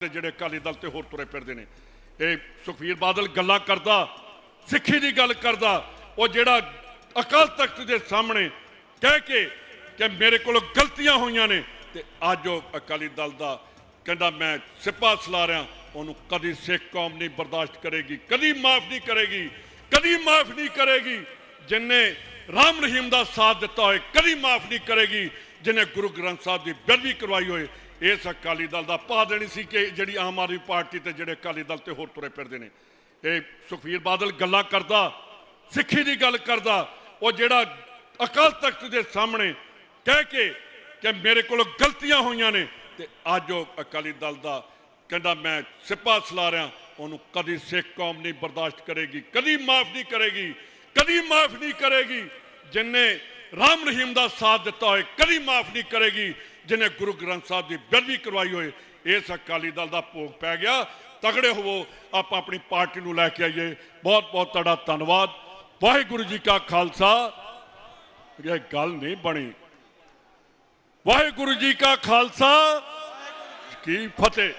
ਜਿਹੜੇ ਅਕਾਲੀ ਦਲ ਤੇ ਹੋਰ ਤੁਰੇ ਫਿਰਦੇ ਨੇ। ਇਹ ਸੁਖਵੀਰ ਬਾਦਲ ਗੱਲਾਂ ਕਰਦਾ, ਸਿੱਖੀ ਦੀ ਗੱਲ ਕਰਦਾ, ਉਹ ਜਿਹੜਾ ਅਕਾਲ ਤਖਤ ਦੇ ਸਾਹਮਣੇ ਕਹਿ ਕੇ ਕਿ ਮੇਰੇ ਕੋਲੋਂ ਗਲਤੀਆਂ ਹੋਈਆਂ ਨੇ ਤੇ ਅੱਜ ਉਹ ਅਕਾਲੀ ਦਲ ਦਾ ਕਹਿੰਦਾ, ਮੈਂ ਸਿਪਾ ਸਲਾ ਰਿਆਂ ਉਹਨੂੰ ਕਦੀ ਸਿੱਖ ਕੌਮ ਨਹੀਂ ਬਰਦਾਸ਼ਤ ਕਰੇਗੀ, ਕਦੀ ਮਾਫ ਨਹੀਂ ਕਰੇਗੀ, ਕਦੀ ਮਾਫ ਨਹੀਂ ਕਰੇਗੀ। ਜਿਨੇ ਰਾਮ ਰਹੀਮ ਦਾ ਸਾਥ ਦਿੱਤਾ ਹੋਏ, ਕਦੀ ਮਾਫ ਨਹੀਂ ਕਰੇਗੀ। ਜਿਨੇ ਗੁਰੂ ਗ੍ਰੰਥ ਸਾਹਿਬ ਦੀ ਬੇਅਦਬੀ ਕਰਵਾਈ ਹੋਏ ਇਸ ਅਕਾਲੀ ਦਲ ਦਾ ਪਾ ਦੇਣੀ ਸੀ ਕਿ ਜਿਹੜੀ ਆਮ ਆਦਮੀ ਪਾਰਟੀ ਤੇ ਜਿਹੜੇ ਅਕਾਲੀ ਦਲ ਤੇ ਹੋਰ ਤੁਰੇ ਫਿਰਦੇ ਨੇ। ਇਹ ਸੁਖਵੀਰ ਬਾਦਲ ਗੱਲਾਂ ਕਰਦਾ, ਸਿੱਖੀ ਦੀ ਗੱਲ ਕਰਦਾ, ਉਹ ਜਿਹੜਾ ਅਕਾਲ ਤਖਤ ਦੇ ਸਾਹਮਣੇ ਕਹਿ ਕੇ ਕਿ ਮੇਰੇ ਕੋਲੋਂ ਗਲਤੀਆਂ ਹੋਈਆਂ ਨੇ ਤੇ ਅੱਜ ਉਹ ਅਕਾਲੀ ਦਲ ਦਾ ਕਹਿੰਦਾ, ਮੈਂ ਸਿਪਾ ਸਲਾ ਰਿਆਂ ਉਹਨੂੰ ਕਦੀ ਸਿੱਖ ਕੌਮ ਨਹੀਂ ਬਰਦਾਸ਼ਤ ਕਰੇਗੀ, ਕਦੀ ਮਾਫ ਨਹੀਂ ਕਰੇਗੀ, ਕਦੀ ਮਾਫ ਨਹੀਂ ਕਰੇਗੀ, ਜਿੰਨੇ ਰਾਮ ਰਹੀਮ ਦਾ ਸਾਥ ਦਿੱਤਾ ਹੋਏ, ਕਦੀ ਮਾਫ ਨਹੀਂ ਕਰੇਗੀ ਜਿਨੇ ਗੁਰੂ ਗ੍ਰੰਥ ਸਾਹਿਬ ਦੀ ਬੇਅਦਬੀ ਕਰਵਾਈ ਹੋਏ ਇਸ ਅਕਾਲੀ ਦਲ ਦਾ ਭੋਗ ਪੈ ਗਿਆ। ਤਗੜੇ ਹੋਵੋ, ਆਪਾਂ ਆਪਣੀ ਪਾਰਟੀ ਨੂੰ ਲੈ ਕੇ ਆਈਏ। ਬਹੁਤ ਬਹੁਤ ਤੁਹਾਡਾ ਧੰਨਵਾਦ। ਵਾਹਿਗੁਰੂ ਜੀ ਕਾ ਖਾਲਸਾ। ਇਹ ਗੱਲ ਨਹੀਂ ਬਣੀ। ਵਾਹਿਗੁਰੂ ਜੀ ਕਾ ਖਾਲਸਾ। ਕੀ ਫਤਿਹ।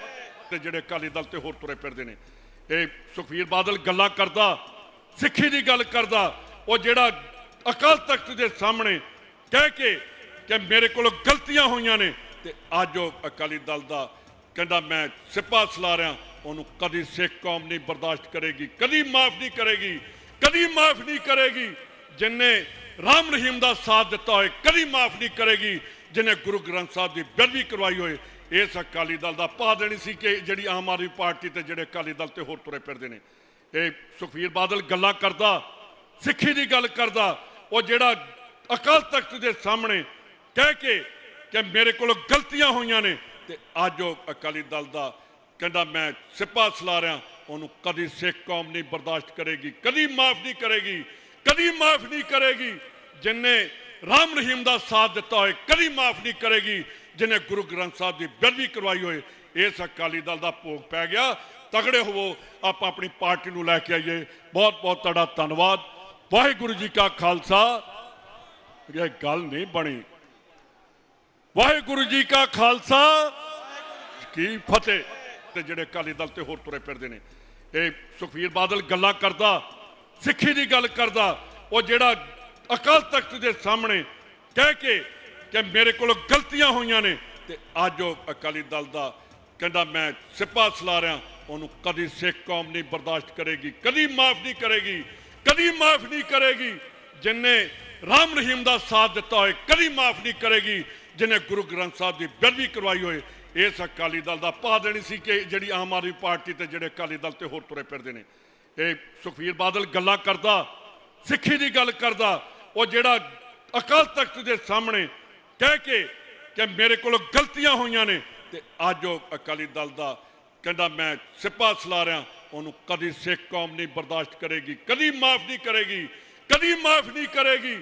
ਤੇ ਜਿਹੜੇ ਅਕਾਲੀ ਦਲ ਤੇ ਹੋਰ ਤੁਰੇ ਫਿਰਦੇ ਨੇ। ਇਹ ਸੁਖਵੀਰ ਬਾਦਲ ਗੱਲਾਂ ਕਰਦਾ, ਸਿੱਖੀ ਦੀ ਗੱਲ ਕਰਦਾ। ਉਹ ਜਿਹੜਾ ਅਕਾਲ ਤਖਤ ਦੇ ਸਾਹਮਣੇ ਕਹਿ ਕੇ ਕਿ ਮੇਰੇ ਕੋਲੋਂ ਗਲਤੀਆਂ ਹੋਈਆਂ ਨੇ ਤੇ ਅੱਜ ਉਹ ਅਕਾਲੀ ਦਲ ਦਾ ਕਹਿੰਦਾ ਮੈਂ ਸਿਪਾ ਸਲਾ ਰਿਆਂ ਉਹਨੂੰ ਕਦੀ ਸਿੱਖ ਕੌਮ ਨਹੀਂ ਬਰਦਾਸ਼ਤ ਕਰੇਗੀ, ਕਦੀ ਮਾਫ ਨਹੀਂ ਕਰੇਗੀ, ਕਦੀ ਮਾਫ ਨਹੀਂ ਕਰੇਗੀ। ਜਿਨੇ ਰਾਮ ਰਹੀਮ ਦਾ ਸਾਥ ਦਿੱਤਾ ਹੋਏ, ਕਦੀ ਮਾਫ ਨਹੀਂ ਕਰੇਗੀ। ਜਿਨੇ ਗੁਰੂ ਗ੍ਰੰਥ ਸਾਹਿਬ ਦੀ ਬੇਅਦਬੀ ਕਰਵਾਈ ਹੋਏ, ਇਸ ਅਕਾਲੀ ਦਲ ਦਾ ਪਾ ਦੇਣੀ ਸੀ ਕਿ ਜਿਹੜੀ ਆਮ ਆਦਮੀ ਪਾਰਟੀ ਤੇ ਜਿਹੜੇ ਅਕਾਲੀ ਦਲ ਤੇ ਹੋਰ ਤੁਰੇ ਫਿਰਦੇ ਨੇ। ਇਹ ਸੁਖਵੀਰ ਬਾਦਲ ਗੱਲਾਂ ਕਰਦਾ, ਸਿੱਖੀ ਦੀ ਗੱਲ ਕਰਦਾ, ਉਹ ਜਿਹੜਾ ਅਕਾਲ ਤਖਤ ਦੇ ਸਾਹਮਣੇ ਕਹਿ ਕੇ ਕਿ ਮੇਰੇ ਕੋਲੋਂ ਗਲਤੀਆਂ ਹੋਈਆਂ ਨੇ ਤੇ ਅੱਜ ਉਹ ਅਕਾਲੀ ਦਲ ਦਾ ਕਹਿੰਦਾ ਮੈਂ ਸਿਪਾ ਸਲਾ ਰਿਆਂ ਉਹਨੂੰ ਕਦੀ ਸਿੱਖ ਕੌਮ ਨਹੀਂ ਬਰਦਾਸ਼ਤ ਕਰੇਗੀ, ਕਦੀ ਮਾਫ ਨਹੀਂ ਕਰੇਗੀ, ਕਦੀ ਮਾਫ ਨਹੀਂ ਕਰੇਗੀ, ਜਿਨੇ ਰਾਮ ਰਹੀਮ ਦਾ ਸਾਥ ਦਿੱਤਾ ਹੋਏ, ਕਦੀ ਮਾਫ ਨਹੀਂ ਕਰੇਗੀ, ਜਿਨੇ ਗੁਰੂ ਗ੍ਰੰਥ ਸਾਹਿਬ ਦੀ ਬੇਅਦਬੀ ਕਰਵਾਈ ਹੋਏ, ਇਸ ਅਕਾਲੀ ਦਲ ਦਾ ਭੋਗ ਪੈ ਗਿਆ। ਤਗੜੇ ਹੋਵੋ, ਆਪਾਂ ਆਪਣੀ ਪਾਰਟੀ ਨੂੰ ਲੈ ਕੇ ਆਈਏ। ਬਹੁਤ ਬਹੁਤ ਤੁਹਾਡਾ ਧੰਨਵਾਦ। ਵਾਹਿਗੁਰੂ ਜੀ ਕਾ ਖਾਲਸਾ। ਇਹ ਗੱਲ ਨਹੀਂ ਬਣੀ। ਵਾਹਿਗੁਰੂ ਜੀ ਕਾ ਖਾਲਸਾ। ਕੀ ਫਤਿਹ। ਤੇ ਜਿਹੜੇ ਅਕਾਲੀ ਦਲ ਤੇ ਹੋਰ ਤੁਰੇ ਫਿਰਦੇ ਨੇ। ਇਹ ਸੁਖਵੀਰ ਬਾਦਲ ਗੱਲਾਂ ਕਰਦਾ, ਸਿੱਖੀ ਦੀ ਗੱਲ ਕਰਦਾ। ਉਹ ਜਿਹੜਾ ਅਕਾਲ ਤਖਤ ਦੇ ਸਾਹਮਣੇ ਕਹਿ ਕੇ ਕਿ ਮੇਰੇ ਕੋਲੋਂ ਗਲਤੀਆਂ ਹੋਈਆਂ ਨੇ, ਤੇ ਅੱਜ ਉਹ ਅਕਾਲੀ ਦਲ ਦਾ ਕਹਿੰਦਾ, ਮੈਂ ਸਿਪਾ ਸਲਾ ਰਿਆਂ ਉਹਨੂੰ ਕਦੀ ਸਿੱਖ ਕੌਮ ਨਹੀਂ ਬਰਦਾਸ਼ਤ ਕਰੇਗੀ, ਕਦੀ ਮਾਫ ਨਹੀਂ ਕਰੇਗੀ, ਕਦੀ ਮਾਫ ਨਹੀਂ ਕਰੇਗੀ। ਜਿੰਨੇ ਰਾਮ ਰਹੀਮ ਦਾ ਸਾਥ ਦਿੱਤਾ ਹੋਏ, ਕਦੀ ਮਾਫ ਨਹੀਂ ਕਰੇਗੀ। ਜਿਨੇ ਗੁਰੂ ਗ੍ਰੰਥ ਸਾਹਿਬ ਦੀ ਬੇਅਦਬੀ ਕਰਵਾਈ ਹੋਏ ਇਸ ਅਕਾਲੀ ਦਲ ਦਾ ਪਾ ਦੇਣੀ ਸੀ ਕਿ ਜਿਹੜੀ ਆਮ ਆਦਮੀ ਪਾਰਟੀ ਤੇ ਜਿਹੜੇ ਅਕਾਲੀ ਦਲ ਤੇ ਹੋਰ ਤੁਰੇ ਫਿਰਦੇ ਨੇ। ਇਹ ਸੁਖਵੀਰ ਬਾਦਲ ਗੱਲਾਂ ਕਰਦਾ, ਸਿੱਖੀ ਦੀ ਗੱਲ ਕਰਦਾ, ਉਹ ਜਿਹੜਾ ਅਕਾਲ ਤਖਤ ਦੇ ਸਾਹਮਣੇ ਕਹਿ ਕੇ ਕਿ ਮੇਰੇ ਕੋਲੋਂ ਗਲਤੀਆਂ ਹੋਈਆਂ ਨੇ, ਤੇ ਅੱਜ ਉਹ ਅਕਾਲੀ ਦਲ ਦਾ ਕਹਿੰਦਾ, ਮੈਂ ਸਿਪਾ ਸਲਾ ਰਿਆਂ ਉਹਨੂੰ ਕਦੀ ਸਿੱਖ ਕੌਮ ਨਹੀਂ ਬਰਦਾਸ਼ਤ ਕਰੇਗੀ, ਕਦੀ ਮਾਫ ਨਹੀਂ ਕਰੇਗੀ, ਕਦੀ ਮਾਫ ਨਹੀਂ ਕਰੇਗੀ।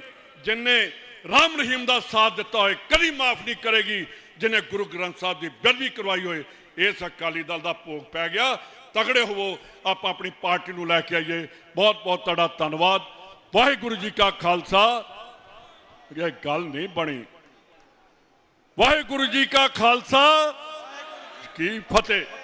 ਜਿੰਨੇ ਰਾਮ ਰਹੀਮ ਦਾ ਸਾਥ ਦਿੱਤਾ ਹੋਏ, ਕਦੀ ਮਾਫ ਨਹੀਂ ਕਰੇਗੀ, ਜਿਨੇ ਗੁਰੂ ਗ੍ਰੰਥ ਸਾਹਿਬ ਦੀ ਬੇਅਦਬੀ ਕਰਵਾਈ ਹੋਏ, ਇਸ ਅਕਾਲੀ ਦਲ ਦਾ ਭੋਗ ਪੈ ਗਿਆ। ਤਗੜੇ ਹੋਵੋ, ਆਪਾਂ ਆਪਣੀ ਪਾਰਟੀ ਨੂੰ ਲੈ ਕੇ ਆਈਏ। ਬਹੁਤ ਬਹੁਤ ਤੁਹਾਡਾ ਧੰਨਵਾਦ। ਵਾਹਿਗੁਰੂ ਜੀ ਕਾ ਖਾਲਸਾ। ਇਹ ਗੱਲ ਨਹੀਂ ਬਣੀ। ਵਾਹਿਗੁਰੂ ਜੀ ਕਾ ਖਾਲਸਾ। ਕੀ ਫਤਿਹ।